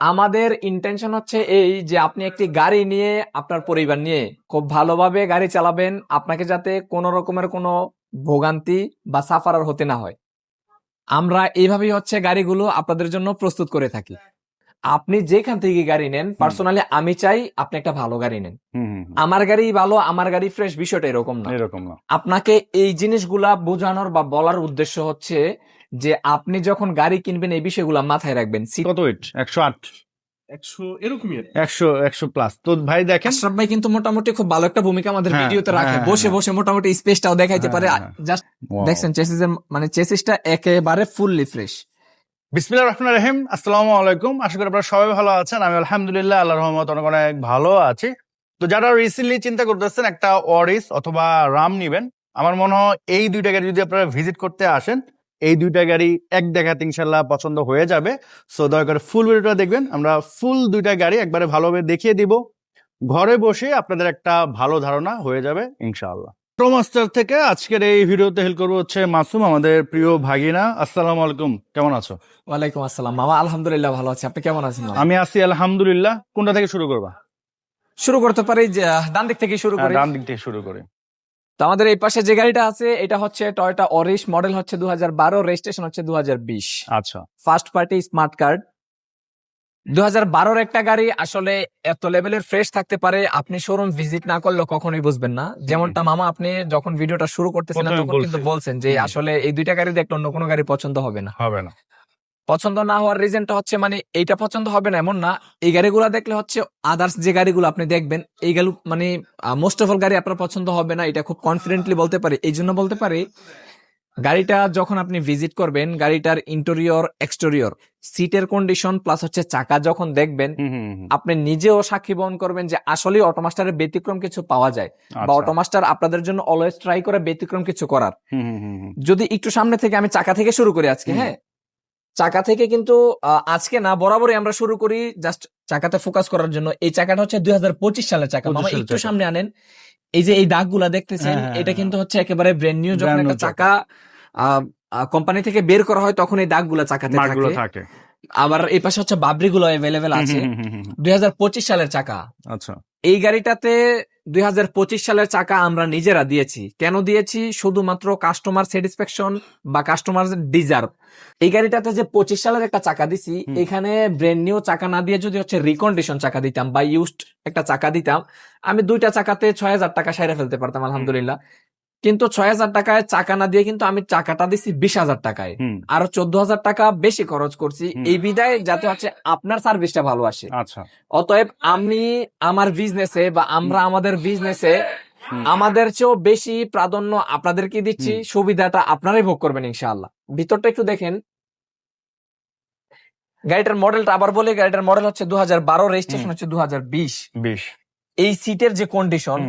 আমাদের ইন্টেনশন হচ্ছে এই যে আপনি একটি গাড়ি নিয়ে আপনার পরিবার নিয়ে খুব ভালোভাবে গাড়ি চালাবেন, আপনাকে যাতে কোনো রকমের কোনো ভোগান্তি বা সাফারার হতে না হয়। আমরা এইভাবেই হচ্ছে গাড়িগুলো আপনাদের জন্য প্রস্তুত করে থাকি। আপনি যেখান থেকে গাড়ি নেন পার্সোনালি আমি চাই আপনি একটা ভালো গাড়ি নেন। আমার গাড়ি ভালো আমার গাড়ি ফ্রেশ বিষয়টা এরকম না। এরকম না। আপনাকে এই জিনিসগুলা বোঝানোর বা বলার উদ্দেশ্য হচ্ছে যে আপনি যখন গাড়ি কিনবেন এই বিষয়গুলা মাথায় রাখবেন। কত ওয়েট একশো আট। প্লাস তো ভাই দেখেন আশরাফ ভাই কিন্তু মোটামুটি খুব ভালো একটা ভূমিকা আমাদের হ্যাঁ, ভিডিওতে রাখে। হ্যাঁ, বসে হ্যাঁ। বসে মোটামুটি স্পেসটাও দেখাইতে হ্যাঁ, পারে। হ্যাঁ। জাস্ট. দেখছেন মানে চেসিসটা একেবারে ফুললি ফ্রেশ বিসমিল্লাহ রহমান রহিম। আসসালামু আলাইকুম। আশা করি আপনারা সবাই ভালো আছেন। আমি আলহামদুলিল্লাহ আল্লাহ রহমত অনেক অনেক ভালো আছি। তো যারা রিসেন্টলি চিন্তা করতেছেন, একটা ওয়ারিস অথবা রাম নিবেন, আমার মনে হয় এই দুইটা গাড়ি যদি আপনারা ভিজিট করতে আসেন, এই দুইটা গাড়ি এক দেখাতে ইনশাল্লাহ পছন্দ হয়ে যাবে। সো দয়া করে ফুল ভিডিওটা দেখবেন। আমরা ফুল দুইটা গাড়ি একবারে ভালোভাবে দেখিয়ে দিব। ঘরে বসে আপনাদের একটা ভালো ধারণা হয়ে যাবে ইনশাআল্লাহ। প্রোমাস্টার থেকে আজকের এই ভিডিওতে হেল্প করব হচ্ছে মাসুম আমাদের প্রিয় ভাগিনা। আসসালামু আলাইকুম কেমন আছো? ওয়ালাইকুম আসসালাম। মামা আলহামদুলিল্লাহ ভালো আছি। আপনি কেমন আছেন আমি আছি আলহামদুলিল্লাহ। কোনটা থেকে শুরু করবা? শুরু করতে পারি যে ডান দিক থেকে শুরু করি। ডান দিক থেকে শুরু করি। তো আমাদের এই পাশে যে গাড়িটা আছে এটা হচ্ছে টয়োটা অরিশ মডেল হচ্ছে দু হাজার বারো রেজিস্ট্রেশন হচ্ছে দু হাজার বিশ। আচ্ছা। ফার্স্ট পার্টি স্মার্ট কার্ড দু হাজার একটা গাড়ি আসলে এত লেভেলের ফ্রেশ থাকতে পারে আপনি শোরুম ভিজিট না করলে কখনোই বুঝবেন না। যেমনটা মামা আপনি যখন ভিডিওটা শুরু করতেছিলেন তখন কিন্তু বলছেন যে আসলে এই দুইটা গাড়ি দেখলে অন্য কোনো গাড়ি পছন্দ হবে না। হবে না। পছন্দ না হওয়ার রিজনটা হচ্ছে মানে এইটা পছন্দ হবে না এমন না। এই গাড়িগুলো দেখলে হচ্ছে আদার্স যে গাড়িগুলো আপনি দেখবেন এই গাড়ি মানে মোস্ট অফ অল গাড়ি আপনার পছন্দ হবে না এটা খুব কনফিডেন্টলি বলতে পারি। এই জন্য বলতে পারি গাড়িটা যখন আপনি ভিজিট করবেন গাড়িটার ইন্টেরিয়র এক্সটেরিয়র সিটের কন্ডিশন প্লাস হচ্ছে চাকা যখন দেখবেন। আপনি নিজেও সাক্ষী বহন করবেন যে আসলে অটোমাস্টারের ব্যতিক্রম কিছু পাওয়া যায় বা আচ্ছা। অটোমাস্টার আপনাদের জন্য অলওয়েজ ট্রাই করে ব্যতিক্রম কিছু করার। যদি একটু সামনে থেকে আমি চাকা থেকে শুরু করি আজকে হ্যাঁ চাকা থেকে কিন্তু আজকে না বরাবরই আমরা শুরু করি জাস্ট চাকাতে ফোকাস করার জন্য এই চাকাটা হচ্ছে দুই হাজার পঁচিশ সালের চাকা 25 মামা একটু সামনে আনেন এই যে এই দাগগুলা দেখতেছেন হ্যাঁ, হ্যাঁ, এটা হ্যাঁ। কিন্তু হচ্ছে একেবারে ব্র্যান্ড নিউ যখন একটা চাকা কোম্পানি থেকে বের করা হয় তখন এই দাগগুলা চাকাতে থাকে। আবার এই পাশে হচ্ছে বাবরিগুলো অ্যাভেলেবেল আছে। দুই সালের চাকা। আচ্ছা। এই গাড়িটাতে দুই হাজার পঁচিশ সালের চাকা আমরা নিজেরা দিয়েছি। কেন দিয়েছি? শুধুমাত্র কাস্টমার স্যাটিসফ্যাকশন বা কাস্টমার ডিজার্ভ এই গাড়িটাতে যে পঁচিশ সালের একটা চাকা দিছি এখানে ব্র্যান্ড নিউ চাকা না দিয়ে যদি হচ্ছে রিকন্ডিশন চাকা দিতাম বা ইউজড একটা চাকা দিতাম আমি দুইটা চাকাতে ছয় হাজার টাকা সাইরা ফেলতে পারতাম আলহামদুলিল্লাহ। কিন্তু ছয় হাজার টাকায় চাকা না দিয়ে কিন্তু আমি চাকাটা দিছি বিশ হাজার টাকায়। আরও চোদ্দ হাজার টাকা বেশি খরচ করছি। এই বিদায় যাতে হচ্ছে আপনার সার্ভিসটা ভালো আসে। আচ্ছা। অতএব আমি আমার বিজনেসে বা আমরা আমাদের বিজনেসে আমাদের চেয়েও বেশি প্রাধান্য আপনাদেরকে দিচ্ছি। সুবিধাটা আপনারাই ভোগ করবেন ইনশাআল্লাহ। ভিতরটা একটু দেখেন। গাড়িটার মডেলটা আবার বলি গাড়িটার মডেল হচ্ছে দু হাজার বারো রেজিস্ট্রেশন হচ্ছে দু হাজার বিশ। বেশ। এই সিটের যে কন্ডিশন।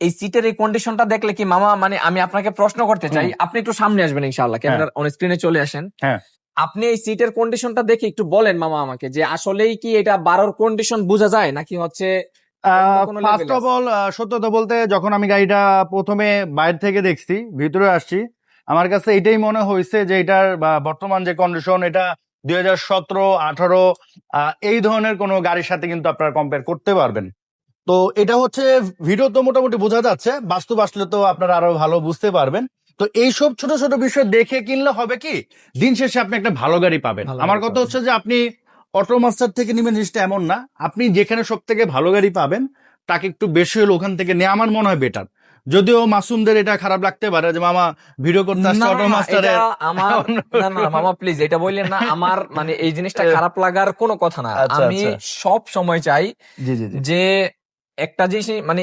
এই সিটের এই কন্ডিশনটা দেখলে কি মামা মানে আমি আপনাকে প্রশ্ন করতে চাই। আপনি একটু সামনে আসবেন ইনশাআল্লাহ ক্যামেরার অন স্ক্রিনে চলে আসেন। হ্যাঁ। আপনি এই সিটের কন্ডিশনটা দেখে একটু বলেন মামা আমাকে যে আসলেই কি এটা বারোর কন্ডিশন বোঝা যায় নাকি হচ্ছে ফার্স্ট অফ অল সত্যতা বলতে যখন আমি গাড়িটা প্রথমে বাইরে থেকে দেখছি ভিতরে আসছি আমার কাছে এটাই মনে হয়েছে যে এটার বর্তমান যে কন্ডিশন এটা দুই হাজার সতেরো আঠারো এই ধরনের কোনো গাড়ির সাথে কিন্তু আপনারা কম্পেয়ার করতে পারবেন। তো এটা হচ্ছে ভিডিও তো মোটামুটি বোঝা যাচ্ছে। বাস্তব আসলে তো আপনারা আরও ভালো বুঝতে পারবেন। তো এইসব ছোট ছোট বিষয় দেখে কিনলে হবে কি দিন শেষে আপনি একটা ভালো গাড়ি পাবেন। আমার কথা হচ্ছে যে আপনি অটো মাস্টার থেকে নেবেন জিনিসটা এমন না। আপনি যেখানে সব থেকে ভালো গাড়ি পাবেন তাকে একটু বেশি হলে ওখান থেকে নেওয়া আমার মনে হয় বেটার যদিও মাসুমদের এটা খারাপ লাগতে পারে যে মামা ভিডিও করতে আসছে অটো মাস্টারে আমার না না মামা প্লিজ এটা বললেন না আমার মানে এই জিনিসটা খারাপ লাগার কোনো কথা না। আচ্ছা, আমি আচ্ছা। সব সময় চাই জি জি জি। যে একটা জিনিস মানে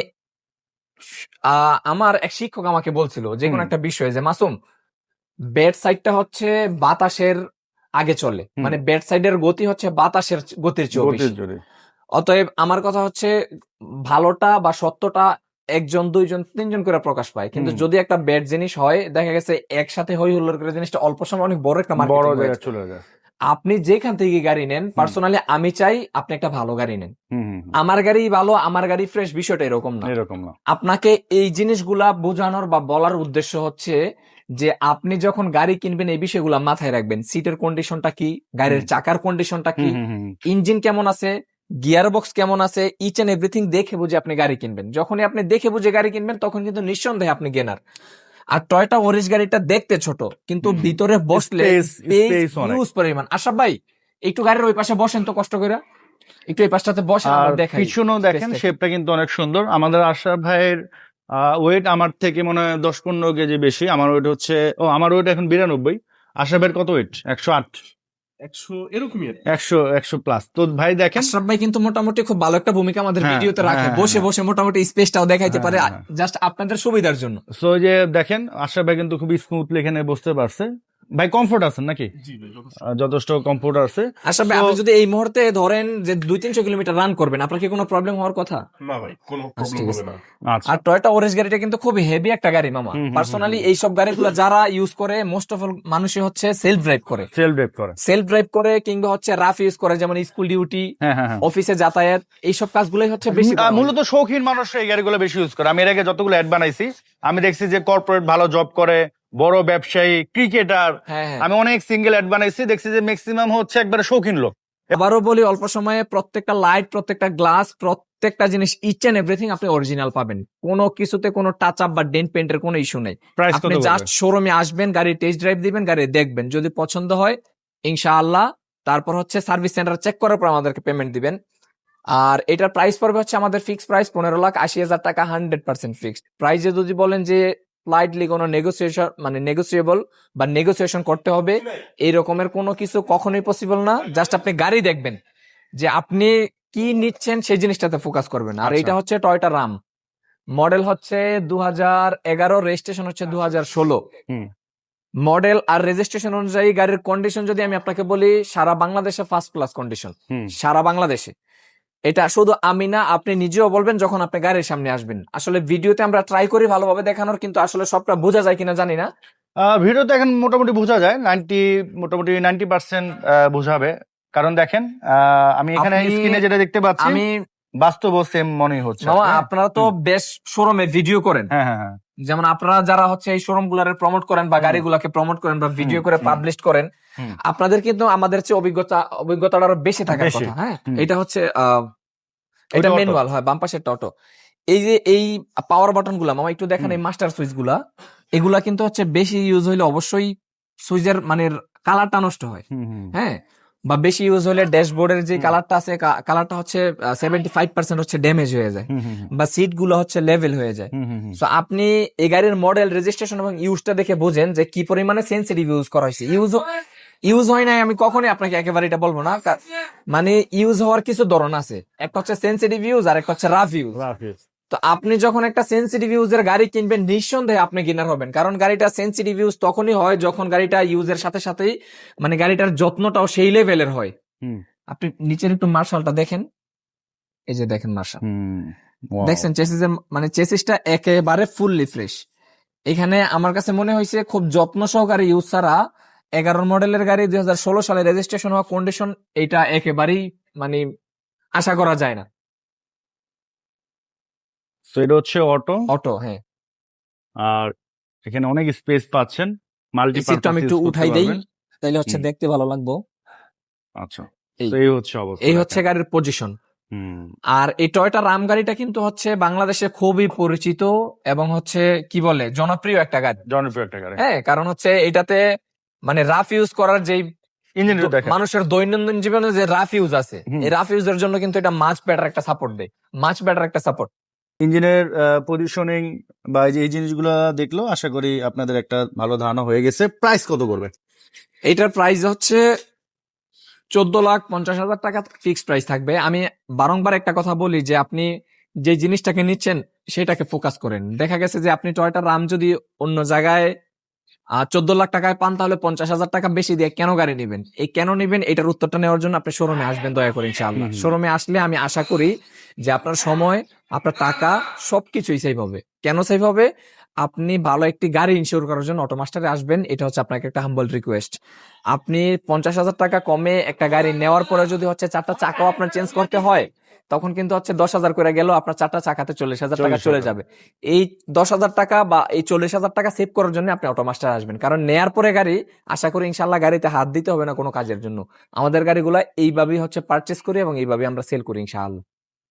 আমার এক শিক্ষক আমাকে বলছিল যে কোনো একটা বিষয়ে যে মাসুম বেড সাইডটা হচ্ছে বাতাসের আগে চলে। মানে বেড সাইডের গতি হচ্ছে বাতাসের গতির জোরে। অতএব আমার কথা হচ্ছে ভালোটা বা সত্যটা একজন দুইজন তিনজন করে প্রকাশ পায়। কিন্তু যদি একটা ব্যাড জিনিস হয় দেখা গেছে একসাথে হই হুল্লোড় করে জিনিসটা অল্প সময় অনেক বড় একটা বড় জায়গায় চলে যায়। আপনি যেখান থেকে গাড়ি নেন পার্সোনালি আমি চাই আপনি একটা ভালো গাড়ি নেন। আমার গাড়ি ভালো আমার গাড়ি ফ্রেশ বিষয়টা এরকম না। এরকম না। আপনাকে এই জিনিসগুলা বোঝানোর বা বলার উদ্দেশ্য হচ্ছে যে আপনি যখন গাড়ি কিনবেন এই বিষয়গুলো মাথায় রাখবেন। সিটের কন্ডিশনটা কি? গাড়ির চাকার কন্ডিশনটা কি। ইঞ্জিন কেমন আছে? গিয়ার বক্স কেমন আছে? ইচ এন্ড এভরিথিং দেখে বুঝে আপনি গাড়ি কিনবেন। যখনই আপনি দেখে বুঝে গাড়ি কিনবেন তখন কিন্তু নিঃসন্দেহে আপনি গেনার আর টয়টা ওরিস গাড়িটা দেখতে ছোট কিন্তু ভিতরে বসলে। হিউজ পরিমাণ। আশা ভাই একটু গাড়ির ওই পাশে বসেন তো কষ্ট করে। একটু এই পাশটাতে বসেন দেখেন দেখাই পিছনেও দেখেন। শেপটা কিন্তু অনেক সুন্দর। আমাদের আশা ভাইয়ের ওয়েট আমার থেকে মনে হয় দশ পনেরো কেজি বেশি। আমার ওয়েট হচ্ছে ও আমার ওয়েট এখন বিরানব্বই। আশা ভাইয়ের কত ওয়েট একশো আট। একশো এরকমই একশো একশো প্লাস তো ভাই দেখেন? আশরাফ ভাই কিন্তু মোটামুটি খুব ভালো একটা ভূমিকা আমাদের হ্যাঁ, ভিডিওতে রাখে। হ্যাঁ, বসে হ্যাঁ। বসে মোটামুটি স্পেসটাও দেখাইতে হ্যাঁ, পারে। হ্যাঁ। জাস্ট আপনাদের সুবিধার জন্য। সো যে দেখেন আশরাফ ভাই কিন্তু খুব স্মুথলি এখানে বসতে পারছে। ভাই কমফোর্ট আছেন নাকি? যথেষ্ট। কমফোর্ট আছে। আশরাফ ভাই আপনি যদি এই মুহূর্তে ধরেন যে দুই তিনশো কিলোমিটার রান করবেন আপনার কি কোনো প্রবলেম হওয়ার কথা? না ভাই কোনো আচ্ছা, প্রবলেম হবে না। আচ্ছা। আর টয়টা ওরেঞ্জ গাড়িটা কিন্তু খুব হেভি একটা গাড়ি মামা। পার্সোনালি হুম। এইসব গাড়িগুলো যারা ইউজ করে মোস্ট অফ অল মানুষই হচ্ছে সেলফ ড্রাইভ করে। সেল ড্রাইভ করে। সেলফ ড্রাইভ করে কিংবা হচ্ছে রাফ ইউজ করে যেমন স্কুল ডিউটি হ্যাঁ হ্যাঁ হ্যাঁ। অফিসে যাতায়াত এইসব কাজগুলোই হচ্ছে বেশি। মূলত শৌখিন মানুষ এই গাড়িগুলো বেশি ইউজ করে। আমি এর আগে যতগুলো অ্যাড বানাইছি আমি দেখছি যে কর্পোরেট ভালো জব করে বড় ব্যবসায়ী ক্রিকেটার। হ্যাঁ হ্যাঁ। আমি অনেক সিঙ্গেল অ্যাড বানাইছি দেখছি যে ম্যাক্সিমাম হচ্ছে একবারে শৌখিন লোক। আবারও বলি অল্প সময়ে প্রত্যেকটা লাইট প্রত্যেকটা গ্লাস প্রত্যেকটা জিনিস ইচ এন্ড এভরিথিং আপনি অরিজিনাল পাবেন। কোনো কিছুতে কোনো টাচ আপ বা ডেন্ট পেন্টের কোনো ইস্যু নেই। আপনি জাস্ট? শোরুমে আসবেন গাড়ি টেস্ট ড্রাইভ দিবেন গাড়ি দেখবেন। যদি পছন্দ হয় ইনশাআল্লাহ। তারপর হচ্ছে সার্ভিস সেন্টার চেক করার পর আমাদেরকে পেমেন্ট দিবেন। আর এটার প্রাইস পড়বে হচ্ছে আমাদের ফিক্সড প্রাইস পনেরো লাখ আশি হাজার টাকা হান্ড্রেড পার্সেন্ট ফিক্সড প্রাইসে যদি বলেন যে স্লাইটলি কোনো নেগোসিয়েশন মানে নেগোসিয়েবল বা নেগোসিয়েশন করতে হবে এই রকমের কোনো কিছু কখনোই পসিবল না। জাস্ট আপনি গাড়ি দেখবেন যে আপনি কি নিচ্ছেন সেই জিনিসটাতে ফোকাস করবেন। আর আচ্ছা। এটা হচ্ছে টয়টা রাম মডেল হচ্ছে দু হাজার এগারো রেজিস্ট্রেশন হচ্ছে দু হাজার ষোলো। মডেল আর রেজিস্ট্রেশন অনুযায়ী গাড়ির কন্ডিশন যদি আমি আপনাকে বলি সারা বাংলাদেশে ফার্স্ট ক্লাস কন্ডিশন সারা বাংলাদেশে। এটা শুধু আমি না আপনি নিজেও বলবেন যখন আপনি গাড়ির সামনে আসবেন। আসলে ভিডিওতে আমরা ট্রাই করি ভালোভাবে দেখানোর কিন্তু আসলে সবটা বোঝা যায় কিনা জানি না। ভিডিওতে এখন মোটামুটি বোঝা যায় নাইনটি মোটামুটি নাইনটি পার্সেন্ট বোঝাবে কারণ দেখেন আমি এখানে স্ক্রিনে যেটা দেখতে পাচ্ছি আমি বাস্তব সেম মনে হচ্ছে? আপনারা। তো বেশ শোরুমে ভিডিও করেন। হ্যাঁ হ্যাঁ হ্যাঁ। যেমন আপনারা যারা হচ্ছে এই শোরুম গুলারে প্রমোট করেন বা। গাড়িগুলাকে প্রমোট করেন বা ভিডিও করে পাবলিশ করেন আপনাদের কিন্তু আমাদের চেয়ে অভিজ্ঞতা অভিজ্ঞতাটা আরও বেশি থাকার কথা হ্যাঁ? এটা হচ্ছে আহ, এটা ম্যানুয়াল হয় বাম পাশের অটো এই যে এই পাওয়ার বাটনগুলা মামা একটু দেখেন এই মাস্টার সুইচগুলা। এগুলা কিন্তু হচ্ছে বেশি ইউজ হইলে অবশ্যই সুইচের মানে কালারটা নষ্ট হয়। হ্যাঁ? বা বেশি ইউজ হলে ড্যাশবোর্ডের যে কালারটা আছে কালারটা হচ্ছে সেভেন্টি ফাইভ পার্সেন্ট হচ্ছে ড্যামেজ হয়ে যায়। বা সিটগুলো হচ্ছে লেভেল হয়ে যায়। সো আপনি এই গাড়ির মডেল রেজিস্ট্রেশন এবং ইউজটা দেখে বোঝেন যে কি পরিমাণে সেন্সিটিভ ইউজ করা হয়েছে। ইউজ ইউজ হয় নাই আমি কখনোই আপনাকে একেবারে এটা বলব না মানে ইউজ হওয়ার কিছু ধরন আছে। একটা হচ্ছে সেন্সিটিভ ইউজ আর একটা হচ্ছে রাফ ইউজ তো আপনি যখন একটা সেন্সিটিভ ইউজের গাড়ি কিনবেন নিঃসন্দেহে আপনি কিনার হবেন। কারণ গাড়িটা সেন্সিটিভ ইউজ তখনই হয় যখন গাড়িটা ইউজের সাথে সাথেই মানে গাড়িটার যত্নটাও সেই লেভেলের হয়। আপনি নিচের একটু মার্শালটা দেখেন। এই যে দেখেন মার্শাল. দেখছেন চেসিসের মানে চেসিসটা একেবারে ফুললি ফ্রেশ এখানে আমার কাছে মনে হয়েছে খুব যত্ন সহকারে ইউজ ছাড়া এগারো মডেলের গাড়ি দুই হাজার ষোলো সালে রেজিস্ট্রেশন হওয়া কন্ডিশন এটা একেবারেই মানে আশা করা যায় না। So এটা হচ্ছে অটো অটো হ্যাঁ। আর এখানে অনেক স্পেস পাচ্ছেন মাল্টি সিটটা আমি একটু উঠাই দেই তাইলে হচ্ছে দেখতে ভালো লাগবো। আচ্ছা এই। হচ্ছে অবস্থা এই হচ্ছে গাড়ির পজিশন হুম। আর এই টয়টা রাম গাড়িটা কিন্তু হচ্ছে বাংলাদেশে খুবই পরিচিত এবং হচ্ছে কি বলে জনপ্রিয় একটা গাড়ি। জনপ্রিয় একটা গাড়ি। হ্যাঁ কারণ হচ্ছে এটাতে মানে রাফ ইউজ করার যেই মানুষের দৈনন্দিন জীবনে যে রাফ ইউজ আছে এই রাফ ইউজের জন্য কিন্তু এটা মাছ বেটার একটা সাপোর্ট দেয়। মাছ বেটার একটা সাপোর্ট ইঞ্জিনের পজিশনিং বা এই জিনিসগুলো দেখল আশা করি আপনাদের একটা ভালো ধারণা হয়ে গেছে। প্রাইস কত করবে এটার প্রাইস হচ্ছে চোদ্দ লাখ পঞ্চাশ হাজার টাকা ফিক্সড প্রাইস থাকবে। আমি বারংবার একটা কথা বলি যে আপনি যে জিনিসটাকে নিচ্ছেন সেটাকে ফোকাস করেন। দেখা গেছে যে আপনি টয়টা রাম যদি অন্য জায়গায় চোদ্দ লাখ টাকায় পান তাহলে পঞ্চাশ হাজার টাকা বেশি দিয়ে কেন গাড়ি নেবেন? এই কেন নেবেন? এটার উত্তরটা নেওয়ার জন্য আপনি শোরুমে আসবেন দয়া করে ইনশাআল্লাহ। শোরুমে আসলে আমি আশা করি যে আপনার সময় আপনার টাকা সবকিছুই সেভ হবে। কেন সেভ হবে? আপনি ভালো একটি গাড়ি ইনশিওর করার জন্য অটোমাস্টারে আসবেন এটা হচ্ছে আপনাকে একটা হাম্বল রিকোয়েস্ট আপনি পঞ্চাশ হাজার টাকা কমে একটা গাড়ি নেওয়ার পরে যদি হচ্ছে চারটা চাকাও আপনার চেঞ্জ করতে হয় তখন কিন্তু হচ্ছে দশ হাজার করে গেল আপনার চারটা চাকাতে চল্লিশ হাজার টাকা চলে যাবে। এই দশ হাজার টাকা বা এই চল্লিশ হাজার টাকা সেভ করার জন্য আপনি অটোমাস্টার আসবেন। কারণ নেয়ার পরে গাড়ি আশা করি ইনশাল্লাহ গাড়িতে হাত দিতে হবে না কোনো কাজের জন্য। আমাদের গাড়িগুলো এইভাবেই হচ্ছে পারচেস করি এবং এইভাবে আমরা সেল করি ইনশাআল্লাহ।